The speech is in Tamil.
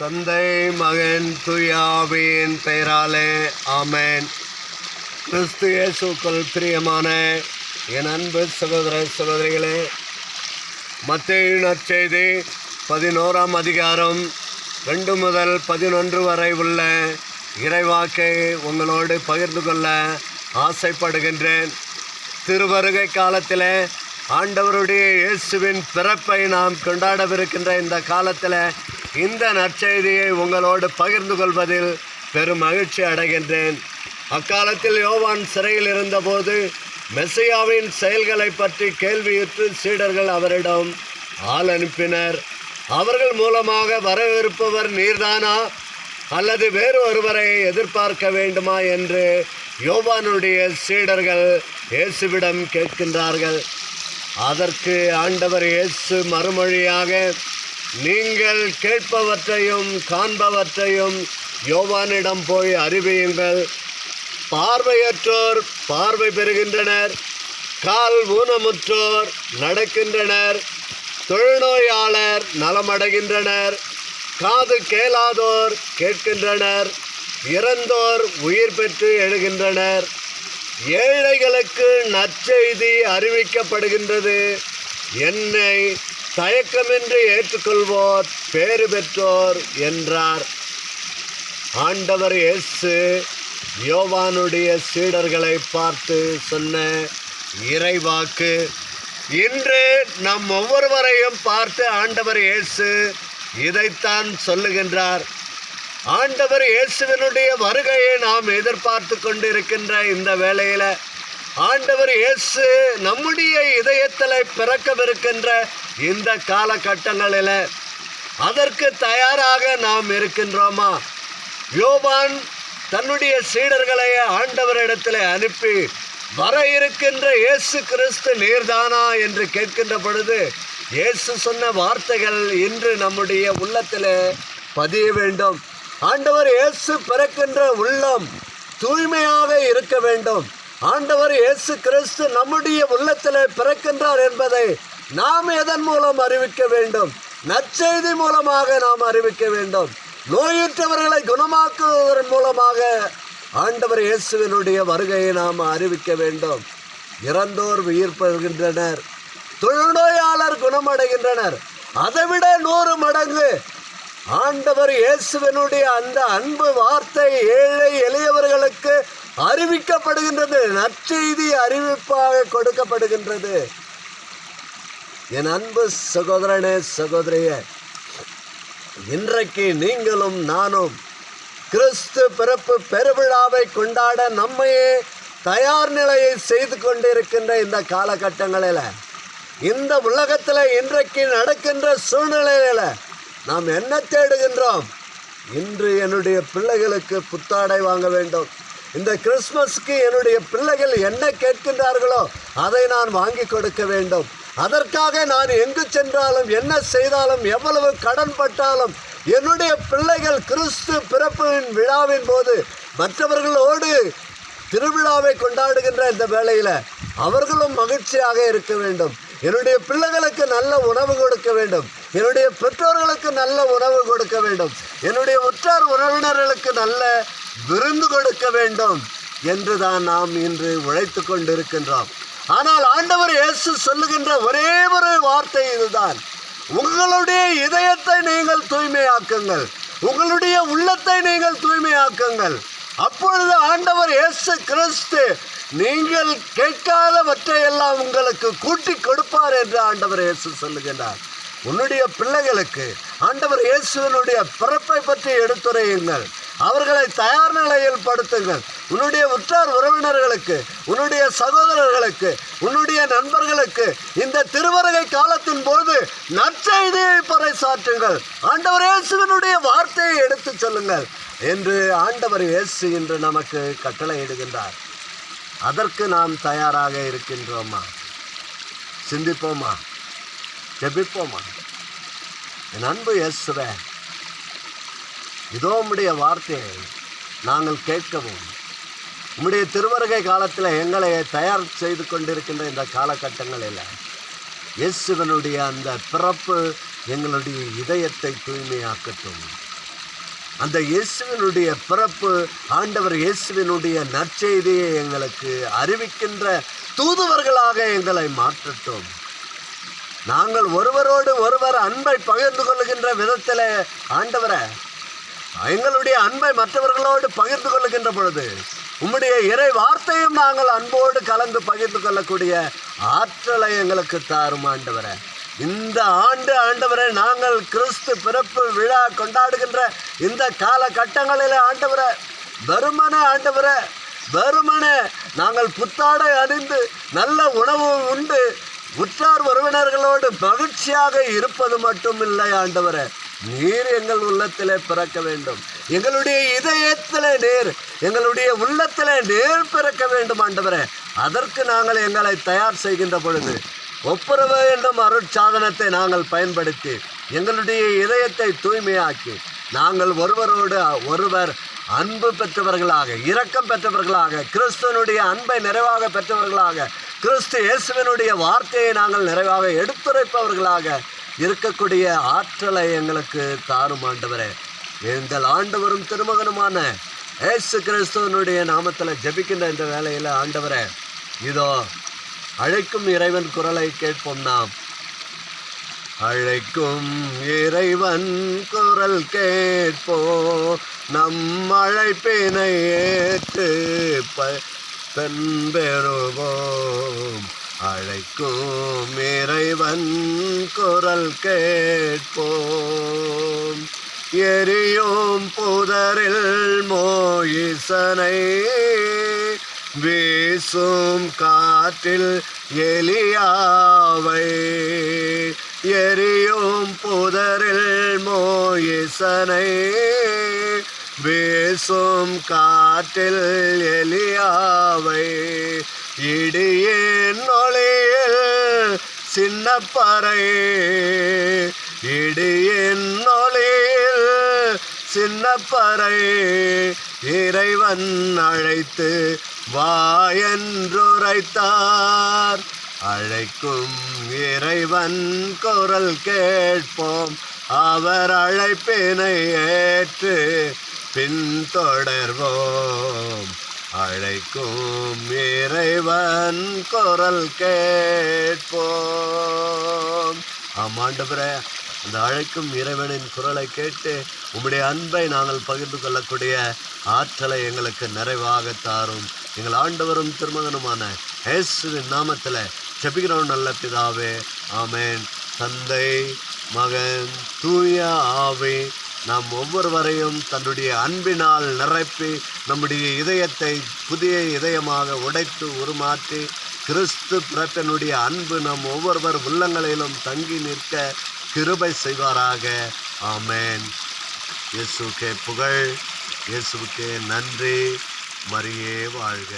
தந்தை மகன் துயாவின் பெயராலே ஆமேன். கிறிஸ்து இயேசுக்குள் பிரியமான என் அன்பு சகோதர சகோதரிகளே மத்தேயு நற்செய்தி பதினோராம் அதிகாரம் ரெண்டு முதல் பதினொன்று வரை உள்ள இறைவாக்கை உங்களோடு பகிர்ந்து கொள்ள ஆசைப்படுகின்றேன். திருவருகை காலத்தில் ஆண்டவருடைய இயேசுவின் பிறப்பை நாம் கொண்டாடவிருக்கின்ற இந்த காலத்தில் இந்த நற்செய்தியை உங்களோடு பகிர்ந்து கொள்வதில் பெரும் மகிழ்ச்சி அடைகின்றேன். அக்காலத்தில் யோவான் சிறையில் இருந்தபோது மெஸ்ஸியாவின் செயல்களை பற்றி கேள்வியுற்று சீடர்கள் அவரிடம் ஆள் அனுப்பினர். அவர்கள் மூலமாக வரவிருப்பவர் நீர்தானா? அல்லது வேறு ஒருவரை எதிர்பார்க்க வேண்டுமா என்று யோவானுடைய சீடர்கள் இயேசுவிடம் கேட்கின்றார்கள். அதற்கு ஆண்டவர் இயேசு மறுமொழியாக நீங்கள் கேட்பவற்றையும் காண்பவற்றையும் யோவானிடம் போய் அறிவியுங்கள். பார்வையற்றோர் பார்வை பெறுகின்றனர் கால் ஊனமுற்றோர் நடக்கின்றனர் தொழுநோயாளர் நலமடைகின்றனர் காது கேளாதோர் கேட்கின்றனர் இறந்தோர் உயிர் பெற்று எழுகின்றனர். ஏழைகளுக்கு நற்செய்தி அறிவிக்கப்படுகின்றது. என்னை தயக்கமின்றி ஏற்றுக்கொள்வோர் பேறு பெற்றோர் என்றார். ஆண்டவர் இயேசு யோவானுடைய சீடர்களை பார்த்து சொன்ன இறைவாக்கு இன்று நம் ஒவ்வொருவரையும் பார்த்து ஆண்டவர் இயேசு இதைத்தான் சொல்லுகின்றார். ஆண்டவர் இயேசுவினுடைய வருகையை நாம் எதிர்பார்த்து கொண்டிருக்கின்ற இந்த வேளையில் ஆண்டவர் இயேசு நம்முடைய இதயத்தில் பிறக்கவிருக்கின்ற இந்த காலகட்டங்களில் அதற்கு தயாராக நாம் இருக்கின்றோமா? யோவான் தன்னுடைய சீடர்களை ஆண்டவரிடத்தில் அனுப்பி வர இருக்கின்ற இயேசு கிறிஸ்து நீர்தானா? என்று கேட்கின்ற பொழுது இயேசு சொன்ன வார்த்தைகள் இன்று நம்முடைய உள்ளத்தில் பதிய வேண்டும். ஆண்டவர் இயேசு பிறக்கின்ற உள்ளம் தூய்மையாக இருக்க வேண்டும். ஆண்டவர் இயேசு கிறிஸ்து நம்முடைய உள்ளத்தில் பிறக்கின்றார் என்பதை நாம் எதன் மூலம் அறிவிக்க வேண்டும்? நற்செய்தி மூலமாக நாம் அறிவிக்க வேண்டும். நோயுற்றவர்களை குணமாக்குவதன் மூலமாக ஆண்டவர் இயேசுவினுடைய வருகையை நாம் அறிவிக்க வேண்டும். இறந்தோர் உயிர் பெறுகின்றனர். தொழுநோயாளர் குணமடைகின்றனர். அதைவிட நூறு மடங்கு. ஆண்டவர் இயேசுவினுடைய அந்த அன்பு வார்த்தை ஏழை எளியவர்களுக்கு அறிவிக்கப்படுகின்றது. நற்செய்தி அறிவிப்பாக கொடுக்கப்படுகின்றது. என் அன்பு சகோதரனே சகோதரியே இன்றைக்கு நீங்களும் நானும் கிறிஸ்து பிறப்பு பெருவிழாவை கொண்டாட நம்மையே தயார் நிலையை செய்து கொண்டிருக்கின்ற இந்த காலகட்டங்களில் இந்த உலகத்தில் இன்றைக்கு நடக்கின்ற சூழ்நிலையில் நாம் என்ன தேடுகின்றோம்? இன்று என்னுடைய பிள்ளைகளுக்கு புத்தாடை வாங்க வேண்டும். இந்த கிறிஸ்மஸ்க்கு என்னுடைய பிள்ளைகள் என்ன கேட்கின்றார்களோ அதை நான் வாங்கி கொடுக்க வேண்டும். அதற்காக நான் எங்கு சென்றாலும் என்ன செய்தாலும் எவ்வளவு கடன் பட்டாலும் என்னுடைய பிள்ளைகள் கிறிஸ்து பிறப்பின் விழாவின் போது மற்றவர்களோடு திருவிழாவை கொண்டாடுகின்ற இந்த வேளையில் அவர்களும் மகிழ்ச்சியாக இருக்க வேண்டும். என்னுடைய பிள்ளைகளுக்கு நல்ல உணவு கொடுக்க வேண்டும். என்னுடைய பெற்றோர்களுக்கு நல்ல உணவு கொடுக்க வேண்டும். என்னுடைய உற்றார் உறவினர்களுக்கு நல்ல விருந்து கொடுக்க வேண்டும். என்று தான் நாம் இன்று உழைத்து கொண்டிருக்கின்றோம். ஆனால் ஆண்டவர் இயேசு சொல்லுகின்ற ஒரே ஒரு வார்த்தை இதுதான். உங்களுடைய இதயத்தை நீங்கள் தூய்மையாக்குங்கள். உங்களுடைய உள்ளத்தை நீங்கள் தூய்மையாக்குங்கள். அப்பொழுது ஆண்டவர் இயேசு கிறிஸ்து நீங்கள் கேட்காதவற்றையெல்லாம் உங்களுக்கு கூட்டி கொடுப்பார் என்று ஆண்டவர் இயேசு சொல்லுகின்றார். உன்னுடைய பிள்ளைகளுக்கு ஆண்டவர் இயேசுவினுடைய பிறப்பை பற்றி எடுத்துரையுங்கள். அவர்களை தயார் நிலையில் படுத்துங்கள். உன்னுடைய உற்றார் உறவினர்களுக்கு உன்னுடைய சகோதரர்களுக்கு உன்னுடைய நண்பர்களுக்கு இந்த திருவருகை காலத்தின் போது நற்செய்தியை பறைசாற்றுங்கள் ஆண்டவர் இயேசுவினுடைய வார்த்தையை எடுத்துச் சொல்லுங்கள். என்று ஆண்டவர் இயேசு இன்று நமக்கு கட்டளையிடுகின்றார். அதற்கு நாம் தயாராக இருக்கின்றோமா? சிந்திப்போமா? ஜெபிப்போமா? என் அன்பு இயேசுவே இதோ உம்முடைய வார்த்தையை நாங்கள் கேட்கவும் உம்முடைய திருவருகை காலத்தில் எங்களை தயார் செய்து கொண்டிருக்கின்ற இந்த காலகட்டங்களில் இயேசுவனுடைய அந்த பிறப்பு எங்களுடைய இதயத்தை தூய்மையாக்கட்டும். அந்த இயேசுவினுடைய பிறப்பு ஆண்டவர் இயேசுவினுடைய நற்செய்தியை எங்களுக்கு அறிவிக்கின்ற தூதுவர்களாக எங்களை மாற்றட்டும். நாங்கள் ஒருவரோடு ஒருவர் அன்பை பகிர்ந்து கொள்ளுகின்ற விதத்தில் ஆண்டவரை எங்களுடைய அன்பை மற்றவர்களோடு பகிர்ந்து கொள்ளுகின்ற பொழுது உம்முடைய இறை வார்த்தையும் நாங்கள் அன்போடு கலந்து பகிர்ந்து கொள்ளக்கூடிய ஆற்றலை எங்களுக்கு தாரும் ஆண்டவரை. இந்த ஆண்டு ஆண்டவரை நாங்கள் கிறிஸ்து பிறப்பு விழா கொண்டாடுகின்ற இந்த காலகட்டங்களில் ஆண்டவரை வெறுமனே ஆண்டவரை வெறுமனே நாங்கள் புத்தாடை அணிந்து நல்ல உணவு உண்டு. உற்றார் உறவினர்களோடு மகிழ்ச்சியாக இருப்பது மட்டும் இல்லை ஆண்டவரை. நீர் எங்கள் உள்ளத்திலே பிறக்க வேண்டும். எங்களுடைய இதயத்தில் நேர் எங்களுடைய உள்ளத்தில் நேர் பிறக்க வேண்டும் ஆண்டவரே. அதற்கு நாங்கள் எங்களை தயார் செய்கின்ற பொழுது ஒப்புரவு என்னும் அருட்சாதனத்தை நாங்கள் பயன்படுத்தி எங்களுடைய இதயத்தை தூய்மையாக்கி நாங்கள் ஒருவரோடு ஒருவர் அன்பு பெற்றவர்களாக இரக்கம் பெற்றவர்களாக கிறிஸ்துவனுடைய அன்பை நிறைவாக பெற்றவர்களாக கிறிஸ்து இயேசுவினுடைய வார்த்தையை நாங்கள் நிறைவாக எடுத்துரைப்பவர்களாக இருக்கக்கூடிய ஆற்றலை எங்களுக்கு தாரும் ஆண்டவரே. எங்கள் ஆண்டவரும் திருமகனுமான இயேசு கிறிஸ்துவனுடைய நாமத்தில் ஜபிக்கின்ற இந்த வேலையில் ஆண்டவரே இதோ அழைக்கும் இறைவன் குரலை கேட்போம் நாம். அழைக்கும் இறைவன் குரல் கேட்போ நம் அழைப்பினை ஏற்று பெண்பெறுவோம். அழைக்கும் இறைவன் குரல் கேட்போம். எரியும் புதரில் மோயிசனை வீசும் காற்றில் எலியாவை. எரியும் புதரில் மோயிசனை வீசும் காற்றில் எலியாவை. இடியின் நொழியில் சின்னப்பறை இடியின் நொழி சின்னப்பறை இறைவன் அழைத்து வாயன்றுரைத்தார். அழைக்கும் இறைவன் குரல் கேட்போம். அவர் அழைப்பினை ஏற்று பின்தொடர்வோம். அழைக்கும் இறைவன் குரல் கேட்போம். ஆமாண்டவரே அந்த அழைக்கும் இறைவனின் குரலை கேட்டு உம்முடைய அன்பை நாங்கள் பகிர்ந்து கொள்ளக்கூடிய ஆற்றலை எங்களுக்கு நிறைவாக தாரும். எங்கள் ஆண்டவரும் திருமகனுமான இயேசுவின் நாமத்தில் ஜெபிக்கிறோம் நல்ல பிதாவே. ஆமேன். தந்தை மகன் தூய ஆவி நாம் ஒவ்வொருவரையும் தன்னுடைய அன்பினால் நிரப்பி நம்முடைய இதயத்தை புதிய இதயமாக உடைத்து உருமாற்றி கிறிஸ்து பிறப்பினுடைய அன்பு நம் ஒவ்வொருவர் உள்ளங்களிலும் தங்கி நிற்க கிருபை செய்வாராக. ஆமேன். இயேசுக்கே புகழ் இயேசுக்கே நன்றி. மரியே வாழ்க.